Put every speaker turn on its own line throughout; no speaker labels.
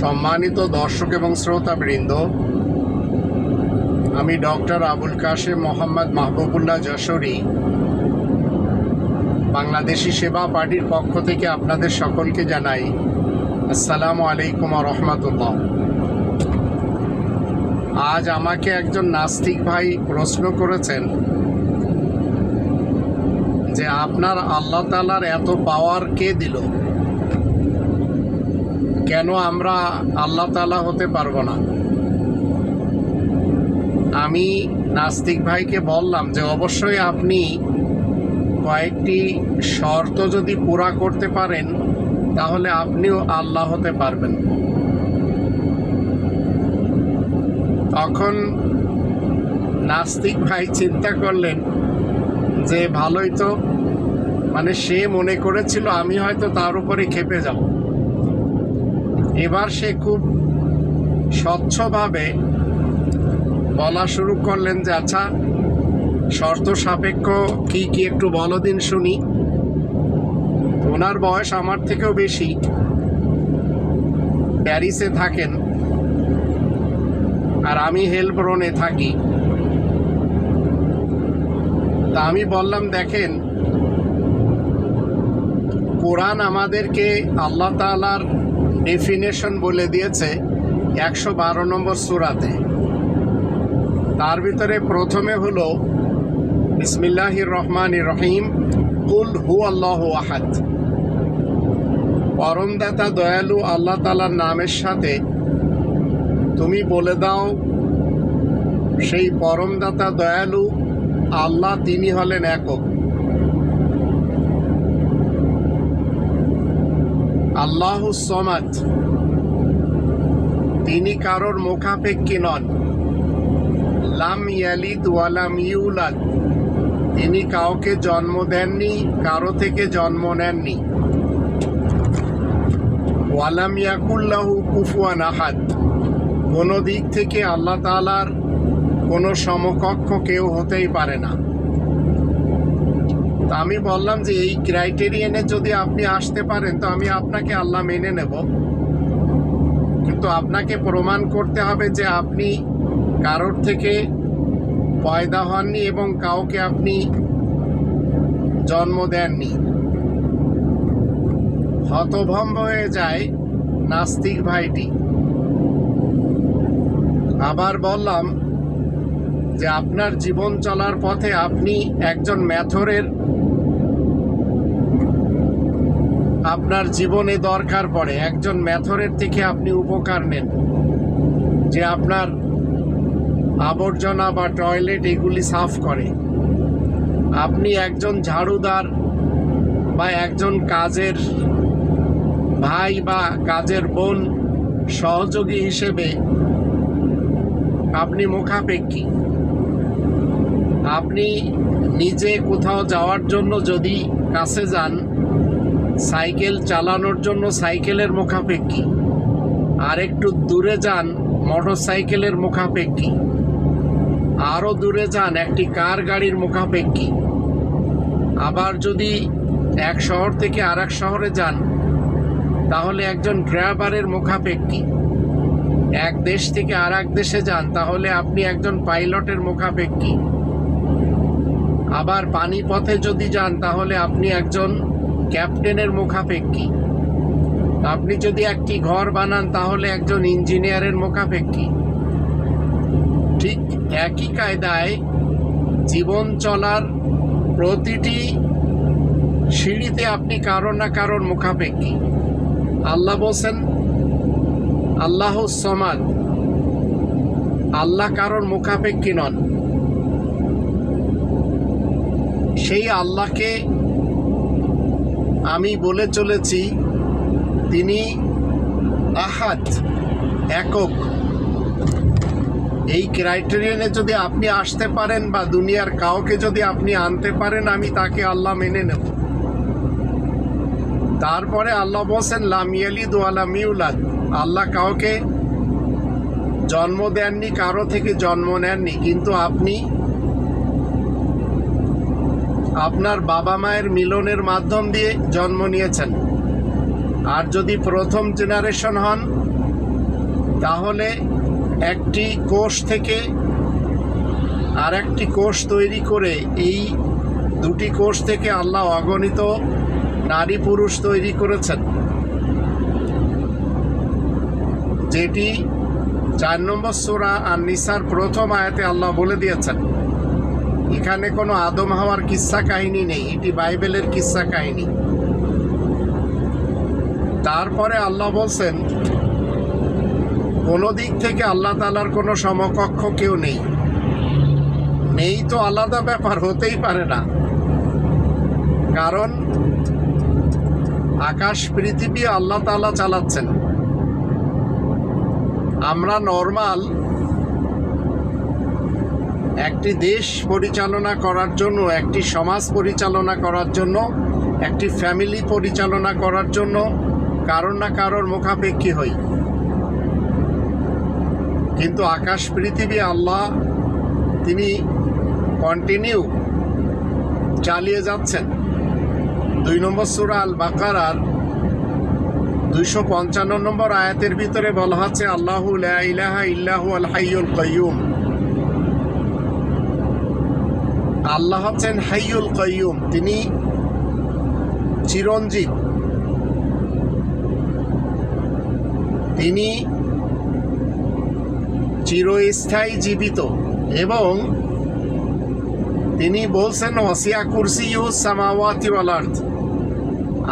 সম্মানিত দর্শক এবং শ্রোতাবৃন্দ, আমি ডক্টর আবুল কাশেম মোহাম্মদ মাহবুবুল্লাহ যশোরী, বাংলাদেশি সেবা পার্টির পক্ষ থেকে আপনাদের সকলকে জানাই আসসালামু আলাইকুম রহমতুল্লাহ। আজ আমাকে একজন নাস্তিক ভাই প্রশ্ন করেছেন যে, আপনার আল্লাহ তালার এত পাওয়ার কে দিল? কেন আমরা আল্লাহ তালা হতে পারব না? আমি নাস্তিক ভাইকে বললাম যে, অবশ্যই আপনি কয়েকটি শর্ত যদি পুরা করতে পারেন, তাহলে আপনিও আল্লাহ হতে পারবেন। তখন নাস্তিক ভাই চিন্তা করলেন যে, ভালোই তো। মানে সে মনে করেছিল, আমি হয়তো তার উপরে খেপে যাব। এবার সে খুব স্বচ্ছভাবে বলা শুরু করলেন যে আচ্ছা শর্ত সাপেক্ষ, কি কি একটু বলো দিন শুনি। ওনার বয়স আমার থেকেও বেশি। প্যারিসে থাকেন। আর আমি হেলব্রনে থাকি। তা আমি বললাম, দেখেন, কোরআন আমাদেরকে আল্লাহ তালার ডেফিনেশন বলে দিয়েছে একশো বারো নম্বর সুরাতে। তার ভিতরে প্রথমে হলো, বিসমিল্লাহির রহমান রহিম, কুল হু আল্লাহ আহাদ। পরমদাতা দয়ালু আল্লাহ তালার নামের সাথে তুমি বলে দাও, সেই পরমদাতা দয়ালু আল্লাহ তিনি হলেন একক। আল্লাহ সমাজ তিনি কারোর মুখাপেক্ষী নন। লাম ইয়ালিদ ওয়ালাম ইউলাদ। তিনি কাউকে জন্ম দেননি, কারও থেকে জন্ম নেননি। ওয়ালাম ইয়াকুল্লাহু কুফুয়ান আহাদ। কোনো দিক থেকে আল্লাহ তালার কোনো সমকক্ষ কেউ হতেই পারে না। তা আমি বললাম যে এই ক্রাইটেরিয়ানে যদি আপনি আসতে পারেন, তো আমি আপনাকে আল্লাহ মেনে নেব। কিন্তু আপনাকে প্রমাণ করতে হবে যে আপনি কারোর থেকে পয়দা হননি এবং কাউকে আপনি জন্ম দেননি। হতভম্ব হয়ে যায় নাস্তিক ভাইটি। আবার বললাম যে আপনার জীবন চলার পথে আপনি একজন ম্যাথরের আপনার জীবনে দরকার পড়ে। একজন ম্যাথরের থেকে আপনি উপকার নেন। যে আপনার আবর্জনা বা টয়লেট এগুলি সাফ করে। আপনি একজন ঝাড়ুদার বা একজন কাজের ভাই বা কাজের বোন, সহযোগী হিসেবে আপনি মুখাপেক্ষী। আপনি নিজে কোথাও যাওয়ার জন্য যদি কাছে যান সাইকেল চালানোর জন্য সাইকেলের মুখাপেক্ষী। আর একটু দূরে যান মোটর সাইকেলের মুখাপেক্ষী। আরও দূরে যান, একটি কার গাড়ির মুখাপেক্ষী। আবার যদি এক শহর থেকে আর শহরে যান, তাহলে একজন ড্রাইভারের মুখাপেক্ষী। এক দেশ থেকে আর দেশে যান, তাহলে আপনি একজন পাইলটের মুখাপেক্ষী। আবার পানিপথে যদি যান, তাহলে আপনি একজন ক্যাপ্টেনের মুখাপেক্ষী। আপনি যদি একটি ঘর বানান, তাহলে একজন ইঞ্জিনিয়ারের মুখাপেক্ষী। ঠিক একই কায়দায় জীবন চলার প্রতিটি সিঁড়িতে আপনি কারও না কারোর মুখাপেক্ষী। আল্লাহ বলছেন, আল্লাহ সমাদ। আল্লাহ কারোর মুখাপেক্ষী নন। সেই আল্লাহকে আমি বলে চলেছি, তিনি আহাত একক। এই ক্রাইটেরিয়ানে যদি আপনি আসতে পারেন বা দুনিয়ার কাউকে যদি আপনি আনতে পারেন, আমি তাকে আল্লাহ মেনে নেব। তারপরে আল্লাহ বলছেন লামিয়ালিদ ওয়ালাম ইউলাদ আল্লাহ কাউকে জন্ম দেননি, কারও থেকে জন্ম নেননি, কিন্তু আপনি আপনার বাবা মায়ের মিলনের মাধ্যম দিয়ে জন্ম নিয়েছেন। আর যদি প্রথম জেনারেশন হন, তাহলে একটি কোষ থেকে আর একটি কোষ তৈরি করে এই দুটি কোষ থেকে আল্লাহ অগণিত নারী পুরুষ তৈরি করেছেন। যেটি চার নম্বর সোরা আর নিসার প্রথম আয়াতে আল্লাহ বলে দিয়েছেন। এখানে কোনো আদম হওয়ার কিস্সা কাহিনী নেই, এটি বাইবেলের কিস্সা কাহিনী। তারপরে আল্লাহ বলছেন, কোনো দিক থেকে আল্লাহ তালার কোনো সমকক্ষ কেউ নেই। নেই তো আলাদা ব্যাপার, হতেই পারে না। কারণ আকাশ, পৃথিবী আল্লাহ তালা চালাচ্ছেন। আমরা নর্মাল একটি দেশ পরিচালনা করার জন্য, একটি সমাজ পরিচালনা করার জন্য, একটি ফ্যামিলি পরিচালনা করার জন্য কারোর না কারোর মুখাপেক্ষী হই। কিন্তু আকাশ, পৃথিবী, আল্লাহ, তিনি কন্টিনিউ চালিয়ে যাচ্ছেন। দুই নম্বর সুরা আল বাকারার দুইশো পঞ্চান্ন নম্বর আয়াতের ভিতরে বলা হচ্ছে আল্লাহ ইলাহা ইল্লাহু আল হাইয়ুল কয়ুম আল্লাহ হচ্ছেন হাইয়ুল কয়ুম তিনি চিরঞ্জীব। তিনি চিরস্থায়ী জীবিত এবং তিনি বলছেন, ওয়াসিয়া কুরসি সামাওয়াতি আর্থ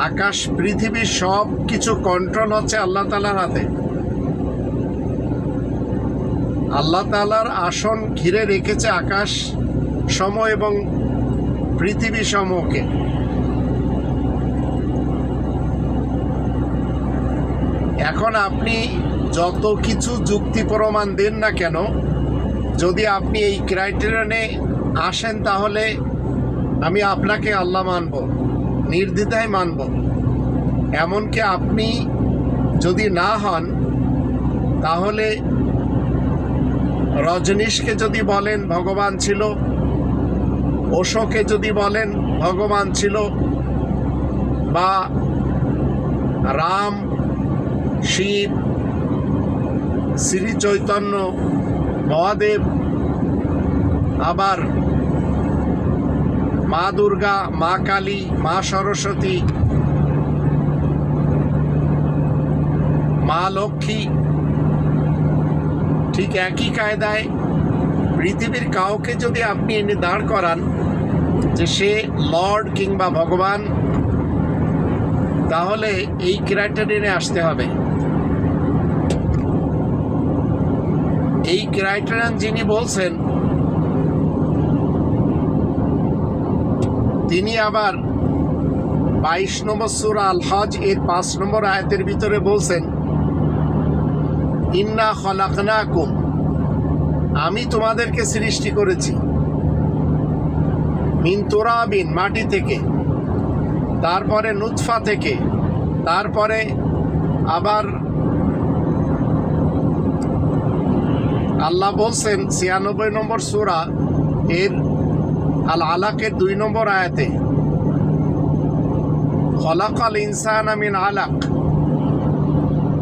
আকাশ পৃথিবীর সব কিছু কন্ট্রোল হচ্ছে আল্লাহ তালার হাতে। আল্লাহ তালার আসন ঘিরে রেখেছে আকাশ সম এবং পৃথিবী সমূহকে। এখন আপনি যত কিছু যুক্তি প্রমাণ দেন না কেন, যদি আপনি এই ক্রাইটেরিয়ানে আসেন তাহলে আমি আপনাকে আল্লাহ মানব, নির্দ্বিধায় মানব। এমনকি আপনি যদি না হন, তাহলে রজনীশকে যদি বলেন, ভগবান ছিল ওশোকে যদি বলেন ভগবান ছিল বা রাম, শিব, শ্রী চৈতন্য, মহাদেব, আবার মা দুর্গা, মা কালী, মা সরস্বতী, মা লক্ষ্মী, ঠিক একই কায়দায় পৃথিবীর কাউকে যদি আপনি এনে দাঁড় করান যে সে লর্ড কিংবা ভগবান, তাহলে এই ক্রাইটেরিয়ানে আসতে হবে। এই ক্রাইটেরিয়ান যিনি বলছেন, তিনি আবার বাইশ নম্বর সুরা আল হজ এর পাঁচ নম্বর আয়াতের ভিতরে বলছেন, ইন্না খলাকনাকুম। আমি তোমাদেরকে সৃষ্টি করেছি। মিন মাটি থেকে, তারপরে নুৎফা থেকে, তারপরে আবার আল্লাহ বলছেন ছিয়ানব্বই নম্বর সুরা এর আল আলাকের দুই নম্বর আয়াতে, খলাকাল ইনসান আমিন আলাক।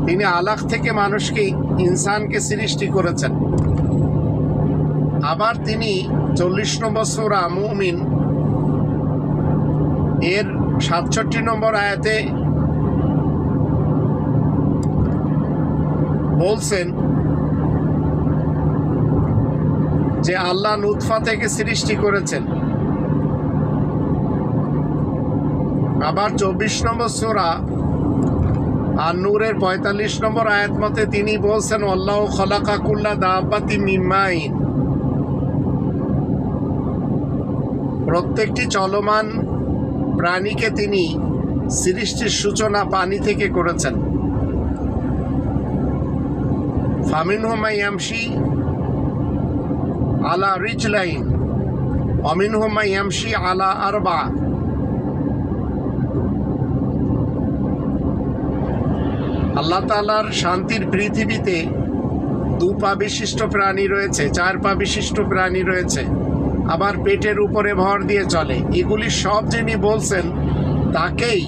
তিনি আলাক থেকে মানুষকে, ইনসানকে সৃষ্টি করেছেন। আবার তিনি চল্লিশ নম্বর সুরা মুমিন। এর সাতষট্টি নম্বর আয়াতে বলছেন যে আল্লাহ নুৎফা থেকে সৃষ্টি করেছেন। আবার চব্বিশ নম্বর সোরা আর নূরের পঁয়তাল্লিশ নম্বর আয়াত মতে তিনি বলছেন, আল্লাহ খলাকাকুল্লা দাবাতি মিমাইন প্রত্যেকটি চলমান প্রাণীকে তিনি সৃষ্টির সূচনা পানি থেকে করেছেন। ফামিন হোমাইয়ামসি আলা রিচ লাইন অমিন হোমাইয়ামসি আলা আরবা। আল্লাহ তালার শান্তির পৃথিবীতে দু পা বিশিষ্ট প্রাণী রয়েছে চার পা বিশিষ্ট প্রাণী রয়েছে। আবার পেটের উপরে ভর দিয়ে চলে। এগুলি সব যিনি বলছেন, তাকেই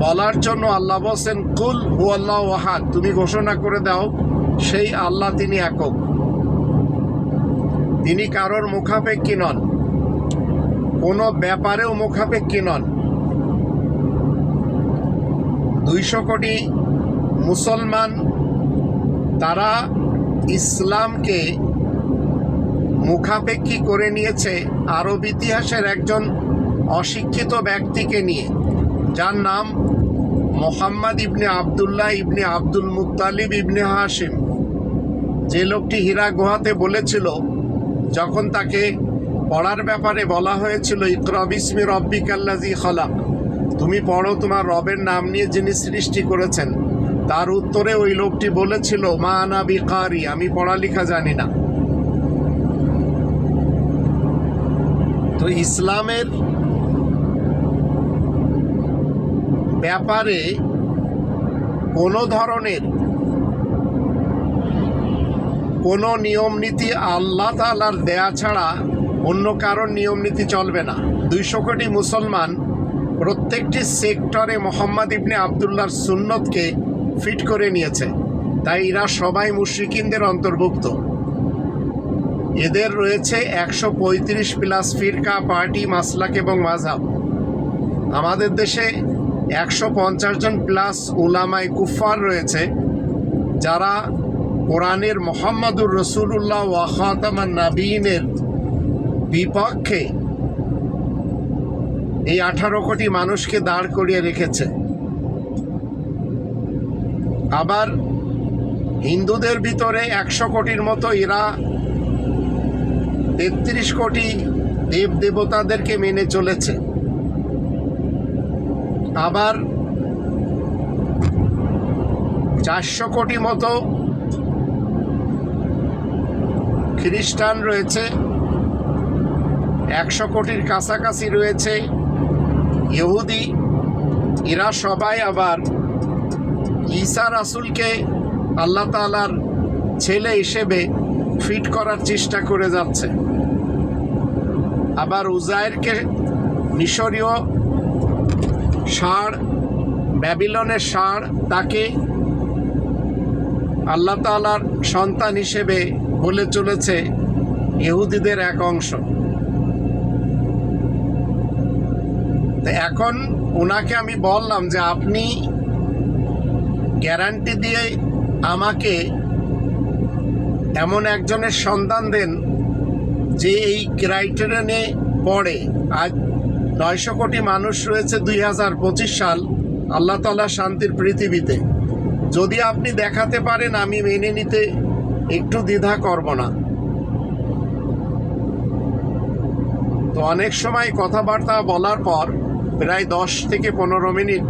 বলার জন্য আল্লাহ বলছেন, কুল হু আল্লাহ ওয়াহাদ তুমি ঘোষণা করে দাও, সেই আল্লাহ তিনি একক। তিনি কারোর মুখাপেক্ষী নন। কোনো ব্যাপারেও মুখাপেক্ষী নন। দুইশো কোটি মুসলমান, তারা ইসলামকে মুখাপেক্ষী করে নিয়েছে আরব ইতিহাসের একজন অশিক্ষিত ব্যক্তিকে নিয়ে, যার নাম মোহাম্মদ ইবনে আবদুল্লাহ ইবনে আব্দুল মুত্তালিব ইবনে হাসিম যে লোকটি হীরা গুহাতে বলেছিল, যখন তাকে পড়ার ব্যাপারে বলা হয়েছিল, ইকরা বিসমি রব্বিক আল্লাজি খলাক তুমি পড়ো তোমার রবের নাম নিয়ে যিনি সৃষ্টি করেছেন তার উত্তরে ওই লোকটি বলেছিল, মা আনা বিকারি আমি পড়ালেখা জানি না তো ইসলামের ব্যাপারে কোনো ধরনের কোনো নিয়ম নীতি আল্লাহ তালার দেয়া ছাড়া অন্য কারোর নিয়ম নীতি চলবে না। দুইশো কোটি মুসলমান প্রত্যেকটি সেক্টরে মোহাম্মদ ইবনে আবদুল্লাহর সুন্নতকে ফিট করে নিয়েছে। তাই এরা সবাই মুশরিকিনদের অন্তর্ভুক্ত। এদের রয়েছে একশো পঁয়ত্রিশ প্লাস ফিরকা, পার্টি, মাসলাক এবং মাঝাব আমাদের দেশে একশো পঞ্চাশ জন প্লাস উলামাই কুফার রয়েছে, যারা কোরআনের মোহাম্মদুর রসুল্লাহ ওয়াখাতামান নাবিনের বিপক্ষে এই আঠারো কোটি মানুষকে দাঁড় করিয়ে রেখেছে। আবার হিন্দুদের ভিতরে একশো কোটির মতো এরা তেত্রিশ কোটি দেব দেবতাদেরকে মেনে চলেছে। আবার চারশো কোটি মতো খ্রিস্টান রয়েছে, একশো কোটির কাছাকাছি রয়েছে ইহুদি। এরা সবাই আবার ঈসা রাসুলকে আল্লাহ তালার ছেলে হিসেবে ফিট করার চেষ্টা করে যাচ্ছে। আবার উজায়েরকে মিশরীয় ষাঁড় ব্যাবিলনের ষাঁড় তাকে আল্লাহ তালার সন্তান হিসেবে বলে চলেছে ইহুদিদের এক অংশ। তো এখন ওনাকে আমি বললাম যে, আপনি গ্যারান্টি দিয়ে আমাকে এমন একজনের সন্ধান দেন যে এই ক্রাইটেরিয়ানে পড়ে। আজ নয়শো কোটি মানুষ রয়েছে দুই হাজার পঁচিশ সাল আল্লাহ তালা শান্তির পৃথিবীতে। যদি আপনি দেখাতে পারেন, আমি মেনে নিতে একটু দ্বিধা করব না। তো অনেক সময় কথাবার্তা বলার পর প্রায় দশ থেকে পনেরো মিনিট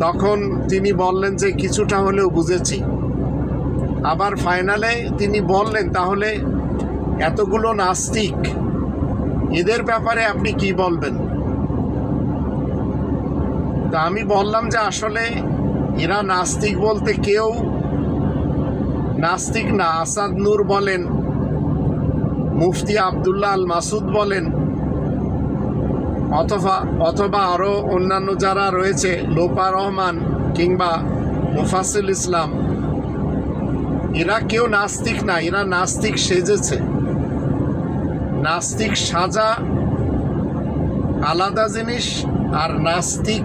তখন তিনি বললেন যে, কিছুটা হলেও বুঝেছি। আবার ফাইনালে তিনি বললেন, তাহলে এতগুলো নাস্তিক, এদের ব্যাপারে আপনি কি বলবেন? তা আমি বললাম যে, আসলে এরা নাস্তিক বলতে কেউ নাস্তিক না। আসাদ নূর বলেন, মুফতি আবদুল্লাহ আল মাসুদ বলেন, অথবা অথবা আরও অন্যান্য যারা রয়েছে, লোপা রহমান কিংবা মুফাসিল ইসলাম এরা কেউ নাস্তিক না, এরা নাস্তিক সেজেছে। নাস্তিক সাজা আলাদা জিনিস আর নাস্তিক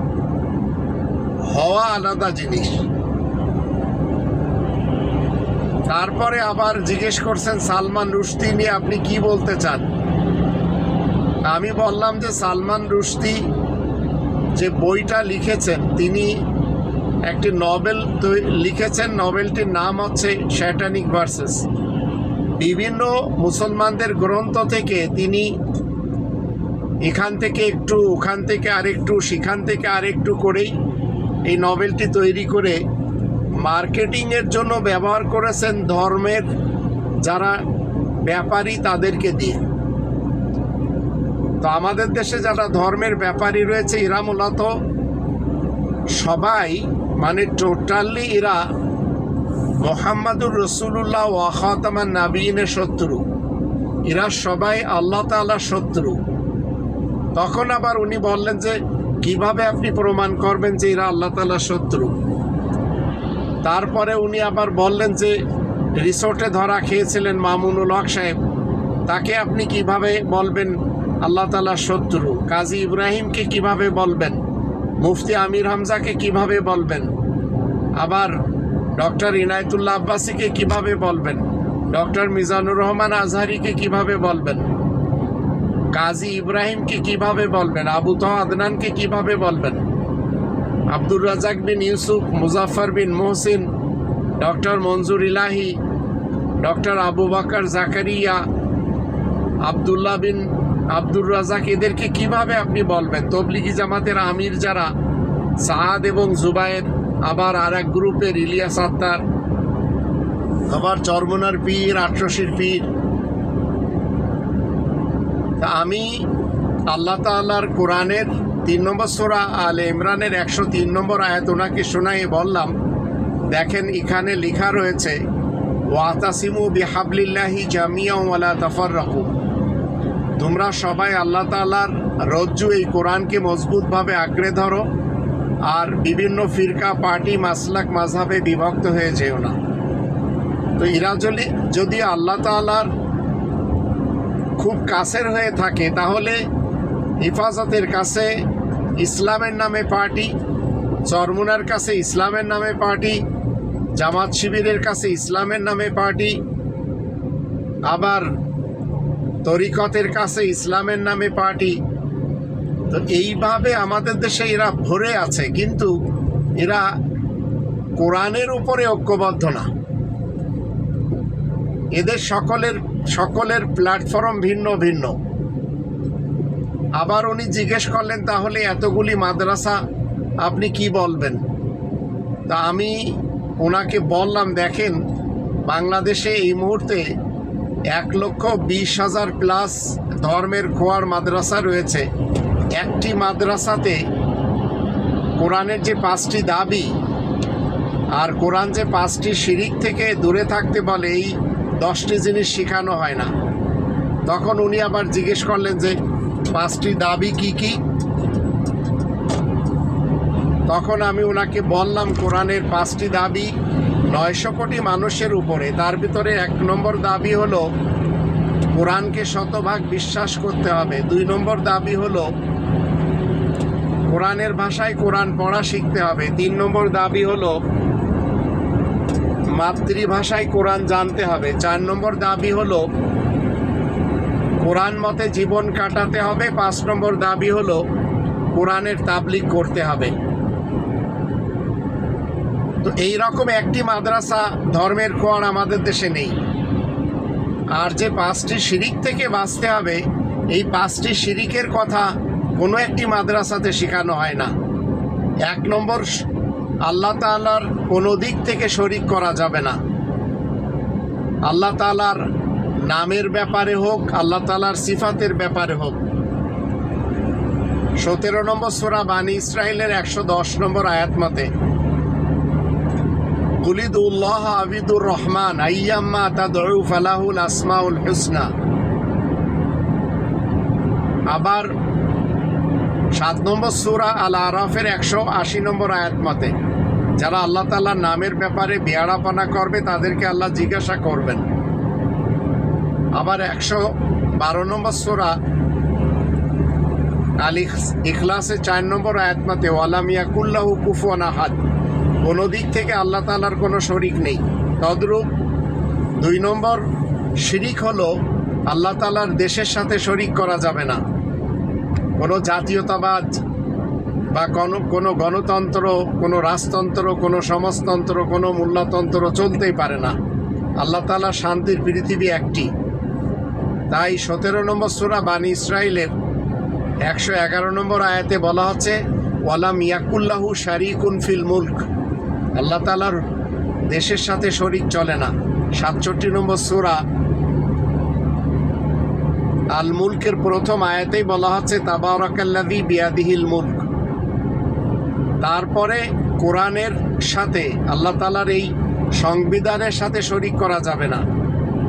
হওয়া আলাদা জিনিস। তারপরে আবার জিজ্ঞেস করছেন, সালমান রুশদি নিয়ে আপনি কি বলতে চান? আমি বললাম যে, সালমান রুশদি যে বইটা লিখেছেন, তিনি একটি নভেল লিখেছেন নভেলটির নাম হচ্ছে শ্যাটানিক ভার্সেস বিভিন্ন মুসলমানদের গ্রন্থ থেকে তিনি এখান থেকে একটু, ওখান থেকে আরেকটু, সেখান থেকে আরেকটু করেই এই নভেলটি তৈরি করে মার্কেটিংয়ের জন্য ব্যবহার করেছেন ধর্মের যারা ব্যাপারী তাদেরকে দিয়ে। তো আমাদের দেশে যারা ধর্মের ব্যাপারী রয়েছে, এরা মূলত সবাই মানে টোটালি এরা মোহাম্মদুর রসুল্লাহ ওয়াখাতামান নাবিনের শত্রু। এরা সবাই আল্লাহ তাআলার শত্রু। তখন আবার উনি বললেন যে, কীভাবে আপনি প্রমাণ করবেন যে এরা আল্লাহ তালার শত্রু? তারপরে উনি আবার বললেন যে, রিসোর্টে ধরা খেয়েছিলেন মামুনুল হক সাহেব। তাকে আপনি কীভাবে বলবেন আল্লাহ তালার শত্রু? কাজী ইব্রাহিমকে কীভাবে বলবেন? মুফতি আমির হামজাকে কীভাবে বলবেন? আবার ডক্টর ইনায়তুল্লাহ আব্বাসীকে কীভাবে বলবেন? ডক্টর মিজানুর রহমান আজহারিকে কীভাবে বলবেন? কাজী ইব্রাহিমকে কীভাবে বলবেন? আবু তহ আদনানকে কীভাবে বলবেন? আব্দুর রাজাক বিন ইউসুফ মুজাফর বিন মোহসিন, ডক্টর মঞ্জুর ইলাহি, ডক্টর আবু বাকর জাকারিয়া, আবদুল্লাহ বিন আব্দুর রাজাক এদেরকে কীভাবে আপনি বলবেন? তবলিগি জামাতের আমির যারা সাহাদ এবং জুবায়ের, আবার আর এক গ্রুপের ইলিয়াস আত্মার আবার চরমনার পীর আটরশির পীর। তা আমি আল্লাহ তাল্লাহর কোরআনের তিন নম্বর সোরা আল ইমরানের একশো তিন নম্বর আয়াত ওনাকে শোনাই বললাম, দেখেন এখানে লেখা রয়েছে, ওয়াতাসিমু বিহাবলিল্লাহি জামিয়া ওয়ালা তাফার রাখু তোমরা সবাই আল্লাহ তালার রজ্জু এই কোরআনকে মজবুতভাবে আঁকড়ে ধরো আর বিভিন্ন ফিরকা, পার্টি, মাসলাক মাঝহাবে বিভক্ত হয়ে যেও না। তো যদি যদি আল্লাহ তালার খুব কাছের হয়ে থাকে, তাহলে হেফাজতের কাছে ইসলামের নামে পার্টি, চরমুনার কাছে ইসলামের নামে পার্টি, জামাত শিবিরের কাছে ইসলামের নামে পার্টি, আবার তরিকতের কাছে ইসলামের নামে পার্টি। তো এইভাবে আমাদের দেশে এরা ভরে আছে, কিন্তু এরা কোরআনের উপরে ঐক্যবদ্ধ না। এদের সকলের সকলের প্ল্যাটফর্ম ভিন্ন ভিন্ন। আবার উনি জিজ্ঞেস করলেন, তাহলে এতগুলি মাদ্রাসা আপনি কি বলবেন? তা আমি ওনাকে বললাম, দেখেন, বাংলাদেশে এই মুহূর্তে এক লক্ষ বিশ হাজার প্লাস ধর্মের খোয়ার মাদ্রাসা রয়েছে। একটি মাদ্রাসাতে কোরআনের যে পাঁচটি দাবি আর কোরআন যে পাঁচটি শিরিক থেকে দূরে থাকতে বলে, এই দশটি জিনিস শেখানো হয় না। তখন উনি আবার জিজ্ঞেস করলেন যে, পাঁচটি দাবি কি কি? তখন আমি ওনাকে বললাম, কোরআনের পাঁচটি দাবি নয়শো কোটি মানুষের উপরে। তার ভিতরে এক নম্বর দাবি হলো, কোরআনকে শতভাগ বিশ্বাস করতে হবে। দুই নম্বর দাবি হলো, কোরআনের ভাষায় কোরআন পড়া শিখতে হবে। তিন নম্বর দাবি হলো, মাতৃভাষায় কোরআন জানতে হবে। চার নম্বর দাবি হলো, কোরআন মতে জীবন কাটাতে হবে। পাঁচ নম্বর দাবি হলো, কোরআনের তাবলিগ করতে হবে। তো এই রকম একটি মাদ্রাসা ধর্মের খোয়ার আমাদের দেশে নেই। আর যে পাঁচটি শিরিক থেকে বাঁচতে হবে, এই পাঁচটি শিরিকের কথা কোনো একটি মাদ্রাসাতে শেখানো হয় না। এক নম্বর, আল্লাহ তালার কোনো দিক থেকে শরিক করা যাবে না। আল্লাহ তালার নামের ব্যাপারে হোক, আল্লাহ তালার সিফাতের ব্যাপারে হোক। সতেরো নম্বর সোরা বানী ইসরায়েলের একশো দশ নম্বর আয়াত মতে কুলিদুল্লাহ আবিদুর রহমান, আইয়াম্মা তাদউ ফালাহুল আসমাউল হুসনা। আবার সাত নম্বর সুরা আল আরাফের একশো আশি নম্বর আয়াত মতে, যারা আল্লাহ তাল্লাহর নামের ব্যাপারে বেয়ারাপনা করবে, তাদেরকে আল্লাহ জিজ্ঞাসা করবেন। আবার একশো বারো নম্বর সোরা আল ইখলাসের চার নম্বর আয়াত মতে ওয়ালামিয়া কুল্লাহু কুফুয়ান আহাদ। কোনো দিক থেকে আল্লাহ তালার কোনো শরিক নেই। তদ্রূপ দুই নম্বর, শিরিক হলো আল্লাহ তালার দেশের সাথে শরিক করা যাবে না। কোনো জাতীয়তাবাদ বা কোনো কোনো গণতন্ত্র, কোনো রাজতন্ত্র, কোনো সমাজতন্ত্র, কোনো মূল্যতন্ত্র চলতেই পারে না। আল্লাহ তালা শান্তির পৃথিবী একটি। তাই সতেরো নম্বর সুরা বানী ইসরায়েলের একশো এগারো নম্বর আয়াতে বলা হচ্ছে, ওয়ালাম ইয়াকুল্লাহু শারিকুন ফিল মুল্ক। আল্লাহ তালার দেশের সাথে শরিক চলে না। সাতষট্টি নম্বর সুরা আল মুলকের প্রথম আয়াতেই বলা হচ্ছে তাবারাকাল্লাদি বিয়াদিহিল মুলক। তারপরে কোরআনের সাথে, আল্লাহ তালার এই সংবিধানের সাথে শরিক করা যাবে না।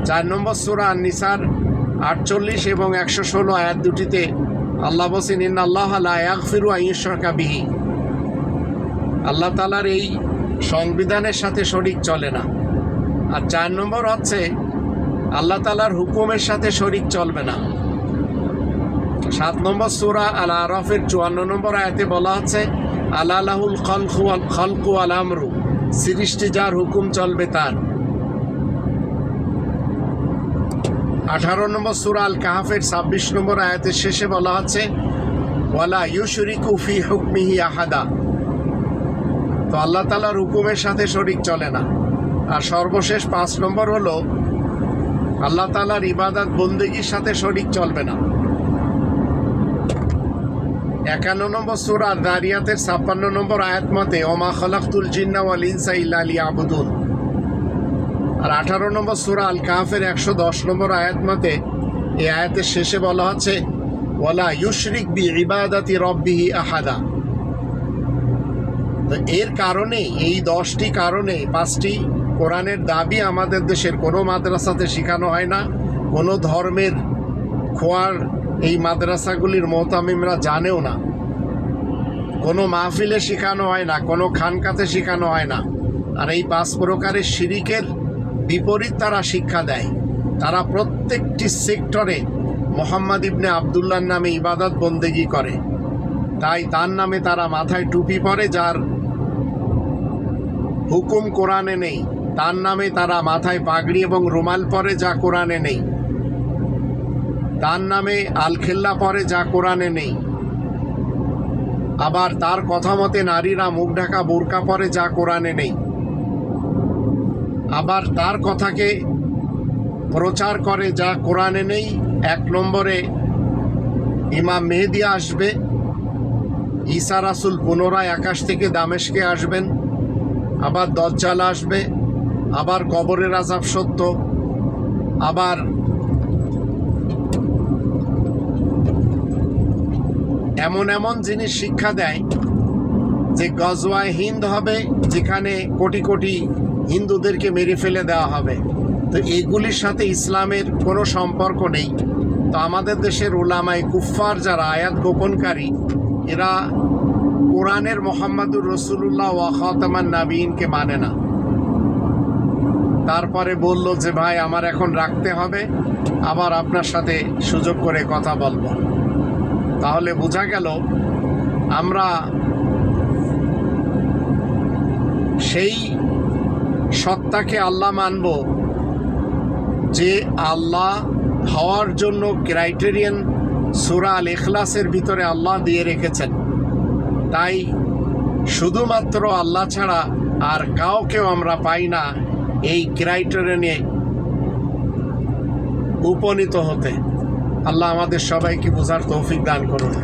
চার নম্বর সুরা নিসার আটচল্লিশ এবং একশো ষোলো আয়াত দুটিতে আল্লাহ বসেন আল্লাহ ফিরু আইসরকা বিহি। আল্লাহ তালার এই সংবিধানের সাথে শরিক চলে না। আর চার নম্বর হচ্ছে, আল্লাহ তালার হুকুমের সাথে শরিক চলবে না। সাত নম্বর সুরা আল আরফের চুয়ান্ন নম্বর আয়াতে বলা হচ্ছে, আল্লাহুল খলকু খলকু আল আমরু, সৃষ্টি যার হুকুম চলবে তার। আঠারো নম্বর সুরা আল কাহাফের ছাব্বিশ নম্বর আয়াতের শেষে বলা হচ্ছে, ওয়ালা ইউশরিকু ফি হুকমিহি আহাদা। তো আল্লাহ তালার হুকুমের সাথে শরিক চলে না। আর সর্বশেষ পাঁচ নম্বর হলো, আল্লাহ তালার ইবাদত বন্দেগীর সাথে শরিক চলবে না। একান্ন নম্বর সুরা দারিয়াতের ছাপ্পান্ন নম্বর আয়াত মতে, ওমা খলাকুল জিন্না ওয়াল ইনসা ইল্লা লিয়াবুদুন। আর আঠারো নম্বর সুরা আল কাহাফের একশো দশ নম্বর আয়াত মতে, এই আয়াতের শেষে বলা হচ্ছে, ওয়ালা ইউশরিক বি ইবাদাতি রব্বিহি আহাদা। তো এর কারণে, এই দশটি কারণে, পাঁচটি কোরআনের দাবি আমাদের দেশের কোনো মাদ্রাসাতে শেখানো হয় না। কোনো ধর্মের খোয়ার এই মাদ্রাসাগুলির মোহতামিমরা জানেও না। কোনো মাহফিলে শেখানো হয় না, কোনো খানকাতে শেখানো হয় না। আর এই পাঁচ প্রকারের শিরিকের বিপরীত তারা শিক্ষা দেয়। তারা প্রত্যেকটি সেক্টরে মোহাম্মদ ইবনে আবদুল্লার নামে ইবাদত বন্দেগি করে। তাই তার নামে তারা মাথায় টুপি পরে, যার হুকুম কোরআনে নেই। তার নামে তারা মাথায় পাগড়ি এবং রুমাল পরে যা কোরআনে নেই। তার নামে আলখেল্লা পরে যা কোরআনে নেই। আবার তার কথা মতে নারীরা মুখ ঢাকা বোরকা পরে যা কোরআনে নেই। আবার তার কথাকে প্রচার করে যা কোরআনে নেই। এক নম্বরে ইমাম মেহেদিয়া আসবে। ঈসা রাসুল পুনরায় আকাশ থেকে দামেশকে আসবেন। আবার দজ্জাল আসবে, আবার কবরের আজাব সত্য, আবার এমন এমন জিনিস শিক্ষা দেয় যে গজওয়ায় হিন্দ হবে, যেখানে কোটি কোটি হিন্দুদেরকে মেরে ফেলে দেওয়া হবে। তো এগুলির সাথে ইসলামের কোনো সম্পর্ক নেই। তো আমাদের দেশের ওলামাই কুফফার যারা আয়াত গোপনকারী, এরা কোরআনের মোহাম্মদুর রসুল্লাহ ওয়াহতামান নাবিনকে মানে না। তারপরে বলল যে, ভাই, আমার এখন রাখতে হবে, আবার আপনার সাথে সুযোগ করে কথা বলব। তাহলে বোঝা গেল, আমরা সেই সত্তাকে আল্লাহ মানব যে আল্লাহ হওয়ার জন্য ক্রাইটেরিয়ান সুরা আল এখলাসের ভিতরে আল্লাহ দিয়ে রেখেছেন। তাই শুধুমাত্র আল্লাহ ছাড়া আর কাউকেও আমরা পাই না এই ক্রাইটেরিয়ানে উপনীত হতে। আল্লাহ আমাদের সবাইকে বোঝার তৌফিক দান করুন।